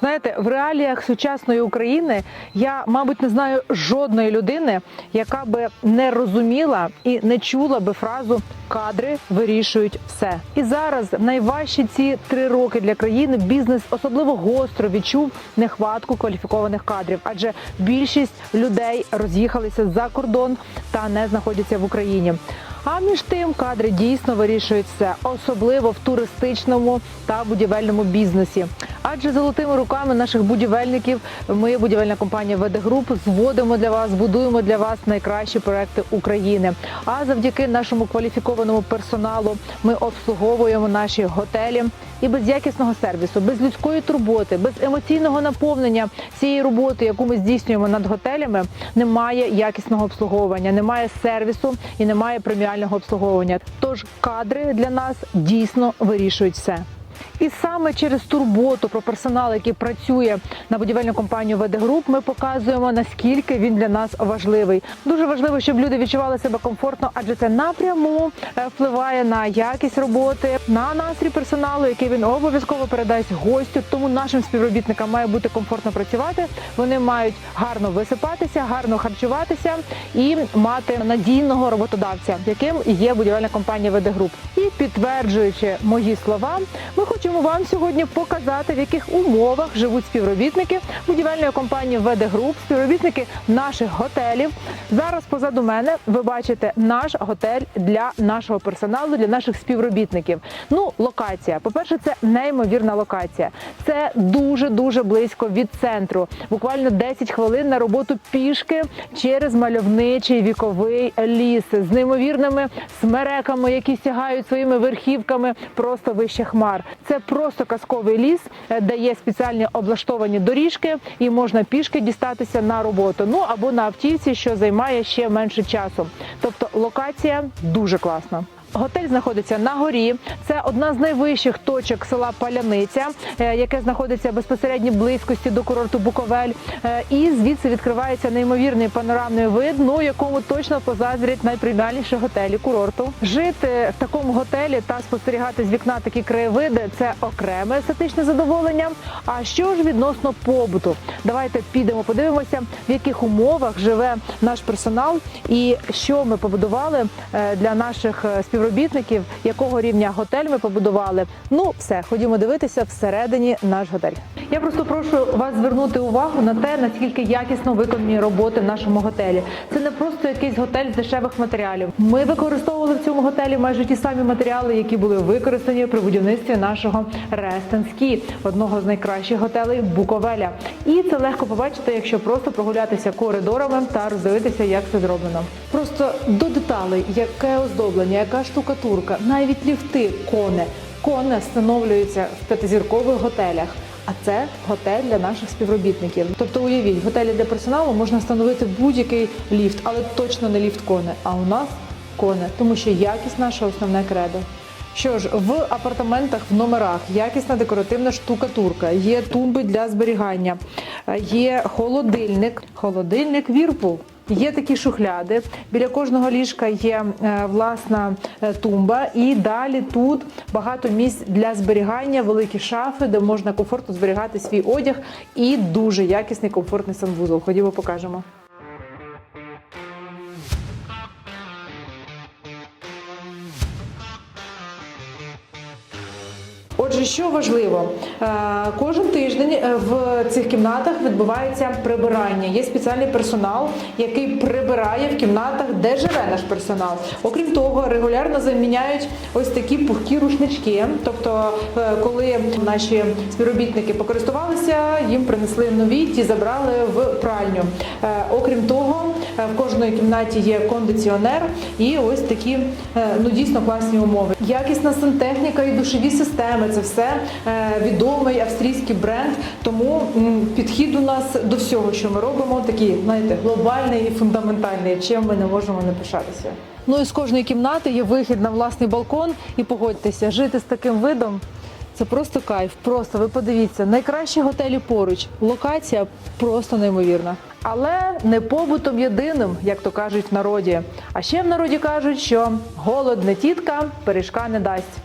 Знаєте, в реаліях сучасної України я, мабуть, не знаю жодної людини, яка би не розуміла і не чула би фразу кадри вирішують все. І зараз найважчі ці три роки для країни бізнес особливо гостро відчув нехватку кваліфікованих кадрів, адже більшість людей роз'їхалися за кордон та не знаходяться в Україні. А між тим кадри дійсно вирішують все, особливо в туристичному та будівельному бізнесі. Адже золотими руками наших будівельників ми, будівельна компанія ВД Груп, зводимо для вас, будуємо для вас найкращі проекти України. А завдяки нашому кваліфікованому персоналу ми обслуговуємо наші готелі. І без якісного сервісу, без людської турботи, без емоційного наповнення цієї роботи, яку ми здійснюємо над готелями, немає якісного обслуговування, немає сервісу і немає преміального обслуговування. Тож кадри для нас дійсно вирішують все. І саме через турботу про персонал, який працює на будівельну компанію ВД Груп, ми показуємо наскільки він для нас важливий. Дуже важливо, щоб люди відчували себе комфортно, адже це напряму е, впливає на якість роботи, на настрій персоналу, який він обов'язково передасть гостю. Тому нашим співробітникам має бути комфортно працювати. Вони мають гарно висипатися, гарно харчуватися і мати надійного роботодавця, яким є будівельна компанія ВД Груп. І підтверджуючи мої слова, ми хочемо вам сьогодні показати, в яких умовах живуть співробітники будівельної компанії ВД Груп, співробітники наших готелів. Зараз позаду мене ви бачите наш готель для нашого персоналу, для наших співробітників. Ну, локація. По-перше, це неймовірна локація. Це дуже дуже близько від центру. Буквально 10 хвилин на роботу пішки через мальовничий віковий ліс з неймовірними смереками, які сягають своїми верхівками просто вище хмар. Це просто казковий ліс, е, де є спеціальні облаштовані доріжки, і можна пішки дістатися на роботу. Ну або на автівці, що займає ще менше часу. Тобто локація дуже класна. Готель знаходиться на горі. Це одна з найвищих точок села Паляниця, е, яке знаходиться в безпосередній близькості до курорту Буковель. Е, І звідси відкривається неймовірний панорамний вид, ну якому точно позаздрять найпреміальніші готелі курорту. Жити в такому готелі та спостерігати з вікна такі краєвиди це окреме естетичне задоволення. А що ж відносно побуту? Давайте підемо, подивимося, в яких умовах живе наш персонал і що ми побудували е, для наших е, співробітників, якого рівня готель ми побудували. Ну, все, ходімо дивитися всередині наш готель. Я просто прошу вас звернути увагу на те, наскільки якісно виконані роботи в нашому готелі. Це не просто якийсь готель з дешевих матеріалів. Ми використовували в цьому готелі майже ті самі матеріали, які були використані при будівництві нашого Рестенські, одного з найкращих готелей Буковеля. І це легко побачити, якщо просто прогулятися коридорами та роздивитися, як це зроблено. Просто до деталей, яке оздоблення, яка штукатурка, навіть ліфти, коне. Коне встановлюються в п'ятизіркових готелях. А це готель для наших співробітників. Тобто, уявіть, в готелі для персоналу можна встановити будь-який ліфт, але точно не ліфт коне. А у нас коне, тому що якість наша основне кредо. Що ж, в апартаментах в номерах якісна декоративна штукатурка, є тумби для зберігання, е, є холодильник, холодильник Вірпул. Є такі шухляди. Біля кожного ліжка є е, власна е, тумба, і далі тут багато місць для зберігання, великі шафи, де можна комфортно зберігати свій одяг, і дуже якісний комфортний санвузол. Ходімо, покажемо. Отже, що важливо, Е, кожен тиждень е, в цих кімнатах відбувається прибирання. Є спеціальний персонал, який прибирає в кімнатах, де живе наш персонал. Окрім того, регулярно заміняють ось такі пухкі рушнички. Тобто, е, коли наші співробітники покористувалися, їм принесли нові, ті забрали в пральню. Окрім того, в кожної кімнаті є кондиціонер і ось такі е, ну дійсно класні умови. Якісна сантехніка і душові системи це все е, відомий австрійський бренд. Тому підхід у нас до всього, що ми робимо, такий, знаєте, глобальний і фундаментальний, чим ми не можемо не пишатися. Ну і з кожної кімнати є вихід на власний балкон, і погодьтеся, жити з таким видом. Це просто кайф. Просто ви подивіться, найкращі готелі поруч. Локація просто неймовірна. Але не побутом єдиним, як то кажуть в народі. А ще в народі кажуть, що голод не тітка, пиріжка не дасть.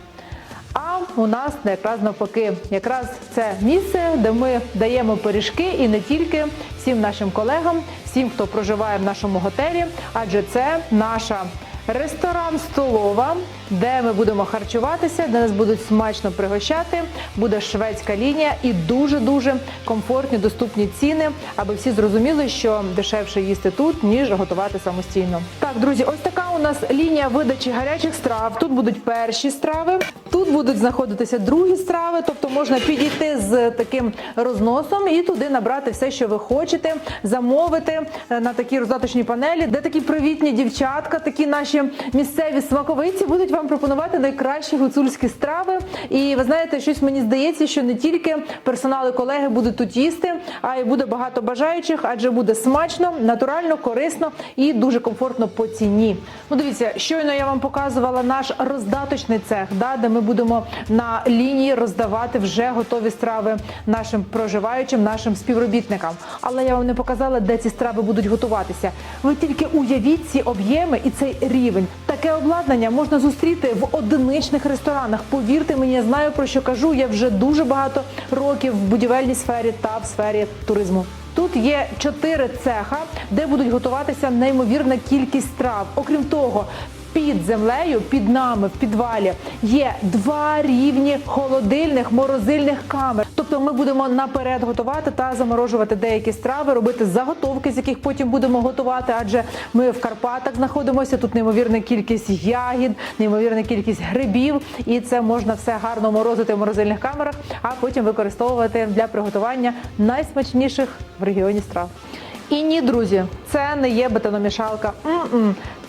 А у нас якраз навпаки, якраз це місце, де ми даємо пиріжки і не тільки всім нашим колегам, всім, хто проживає в нашому готелі, адже це наша. Ресторан столова, де ми будемо харчуватися, де нас будуть смачно пригощати. Буде шведська лінія і дуже дуже комфортні, доступні ціни, аби всі зрозуміли, що дешевше їсти тут ніж готувати самостійно. Так, друзі, ось така у нас лінія видачі гарячих страв. Тут будуть перші страви, тут будуть знаходитися другі страви, тобто можна підійти з таким розносом і туди набрати все, що ви хочете, замовити е, на такій роздаточній панелі, де такі привітні дівчатка, такі наші місцеві смаковиці будуть вам пропонувати найкращі гуцульські страви. І ви знаєте, щось мені здається, що не тільки персонал і колеги будуть тут їсти, а й буде багато бажаючих, адже буде смачно, натурально, корисно і дуже комфортно по ціні. Ну, дивіться, щойно я вам показувала наш роздаточний цех, да, де ми будемо на лінії роздавати вже готові страви нашим проживаючим, нашим співробітникам. Але я вам не показала, де ці страви будуть готуватися. Ви тільки уявіть ці об'єми і цей рівень. Таке обладнання можна зустріти в одиничних ресторанах. Повірте мені, я знаю про що кажу. Я вже дуже багато років в будівельній сфері та в сфері туризму. Тут є чотири цеха, де будуть готуватися неймовірна кількість страв. Окрім того, під землею, під нами, в підвалі є два рівні холодильних морозильних камер. Тобто ми будемо наперед готувати та заморожувати деякі страви, робити заготовки, з яких потім будемо готувати. Адже ми в Карпатах знаходимося. Тут неймовірна кількість ягід, неймовірна кількість грибів, і це можна все гарно морозити в морозильних камерах, а потім використовувати для приготування найсмачніших в регіоні страв. І ні, друзі, це не є бетономішалка.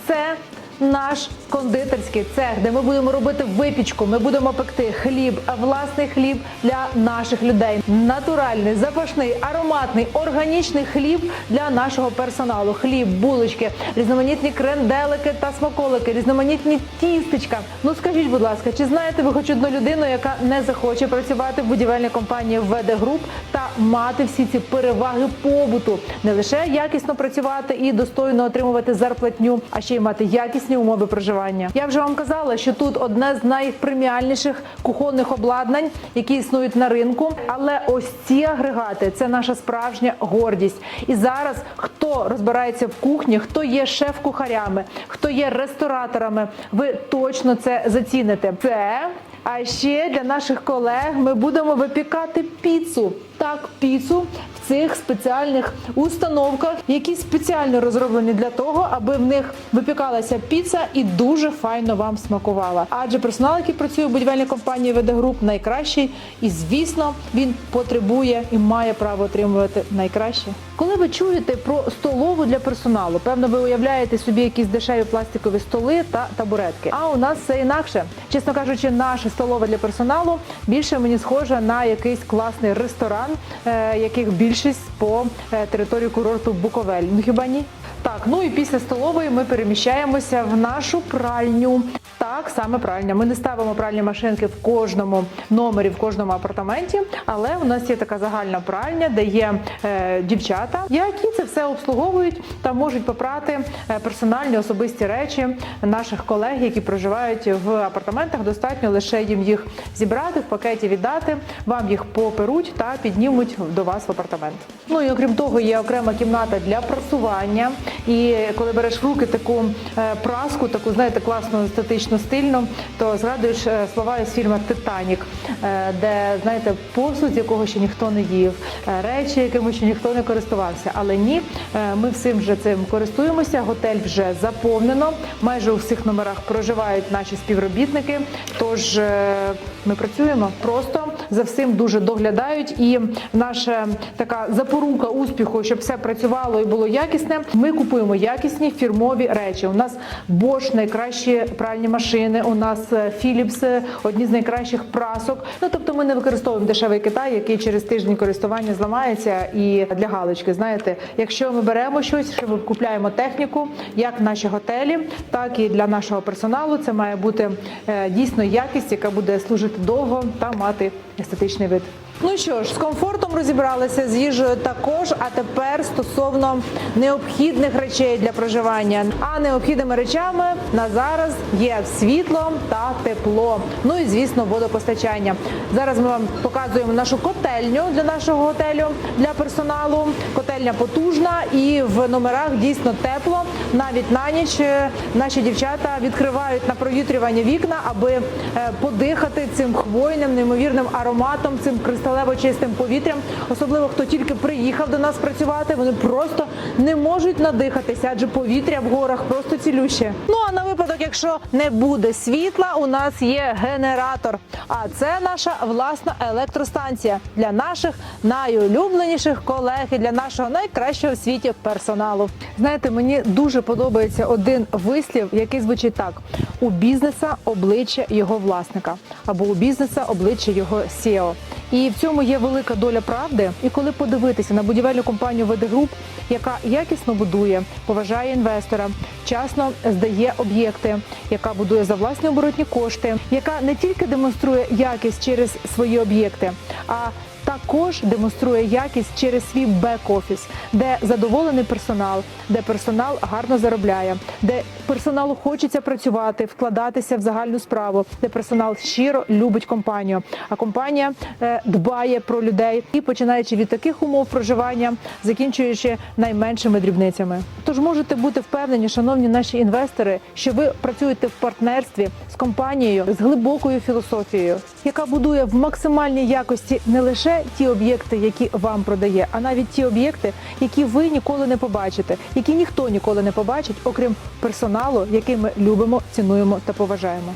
Це наш кондитерський цех, де ми будемо робити випічку. Ми будемо пекти хліб, власний хліб для наших людей. Натуральний, запашний, ароматний, органічний хліб для нашого персоналу. Хліб, булочки, різноманітні кренделики та смаколики, різноманітні тістечка. Ну скажіть, будь ласка, чи знаєте ви хоч одну людину, яка не захоче працювати в будівельній компанії ВД Груп та мати всі ці переваги побуту, не лише якісно працювати і достойно отримувати зарплатню, а ще й мати якісні умови проживання. Я вже вам казала, що тут одне з найпреміальніших кухонних обладнань, які існують на ринку. Але ось ці агрегати це наша справжня гордість. І зараз хто розбирається в кухні, хто є шеф-кухарями, хто є рестораторами, ви точно це заціните. Це а ще для наших колег ми будемо випікати піцу. Так, піцу в цих спеціальних установках, які спеціально розроблені для того, аби в них випікалася піца і дуже файно вам смакувала. Адже персонал, який працює в будівельній компанії ВД Груп, найкращий, і звісно, він потребує і має право отримувати найкраще. Коли ви чуєте про столову для персоналу, певно, ви уявляєте собі якісь дешеві пластикові столи та табуретки. А у нас все інакше. Чесно кажучи, наша столова для персоналу більше мені схожа на якийсь класний ресторан, е, яких більшість по е, території курорту Буковель. Ну хіба ні? Так, ну і після столової ми переміщаємося в нашу пральню. Так, саме пральня. Ми не ставимо пральні машинки в кожному номері, в кожному апартаменті, але у нас є така загальна пральня, де є е, дівчата, які це все обслуговують та можуть попрати е, персональні особисті речі наших колег, які проживають в апартаментах. Достатньо лише їм їх зібрати в пакеті, віддати. Вам їх поперуть та піднімуть до вас в апартамент. Ну і окрім того, є окрема кімната для прасування. І коли береш в руки таку е, праску, таку знаєте, класну естетично стильну, то згадуєш е, слова із фільму Титанік, е, де знаєте, посуд, якого ще ніхто не їв, е, речі, якими ще ніхто не користувався. Але ні, ми всім вже цим користуємося. Готель вже заповнено. Майже у всіх номерах проживають наші співробітники. Тож ми працюємо просто за всім дуже доглядають. І наша така запорука успіху, щоб все працювало і було якісне. Ми купуємо якісні фірмові речі. У нас Bosch найкращі пральні машини. У нас е, Philips е, одні з найкращих прасок. Ну тобто, ми не використовуємо дешевий Китай, який через тиждень користування зламається. І для галочки, знаєте, якщо ми беремо щось, що ми купляємо техніку, як наші готелі, так і для нашого персоналу, це має бути е, дійсно якість, яка буде служити довго та мати естетичний вид. Ну що ж, з комфортом розібралися з їжею також. А тепер стосовно необхідних речей для проживання. А необхідними речами на зараз є світло та тепло. Ну і звісно, водопостачання. Зараз ми вам показуємо нашу котельню для нашого готелю для персоналу. Котельня потужна і в номерах дійсно тепло. Навіть на ніч е, наші дівчата відкривають на провітрювання вікна, аби е, подихати цим хвойним, неймовірним ароматом, цим кристалево чистим повітрям. Особливо хто тільки приїхав до нас працювати, вони просто не можуть надихатися, адже повітря в горах просто цілюще. Ну а на випадок, якщо не буде світла, у нас є генератор. А це наша власна електростанція для наших найулюбленіших колег і для нашого найкращого в світі персоналу. Знаєте, мені дуже подобається один вислів, який звучить так: у бізнеса обличчя його власника або у бізнеса обличчя його SEO. І цьому є велика доля правди. І коли подивитися на будівельну компанію ВД Груп, яка якісно будує, поважає інвестора, вчасно здає об'єкти, яка будує за власні оборотні кошти, яка не тільки демонструє якість через свої об'єкти, а також демонструє якість через свій бек-офіс, де задоволений персонал, де персонал гарно заробляє, де персоналу хочеться працювати, вкладатися в загальну справу, де персонал щиро любить компанію. А компанія е, дбає про людей і починаючи від таких умов проживання, закінчуючи найменшими дрібницями. Тож можете бути впевнені, шановні наші інвестори, що ви працюєте в партнерстві з компанією з глибокою філософією, яка будує в максимальній якості не лише ті об'єкти, які вам продає, а навіть ті об'єкти, які ви ніколи не побачите, які ніхто ніколи не побачить, окрім персоналу, який ми любимо, цінуємо та поважаємо.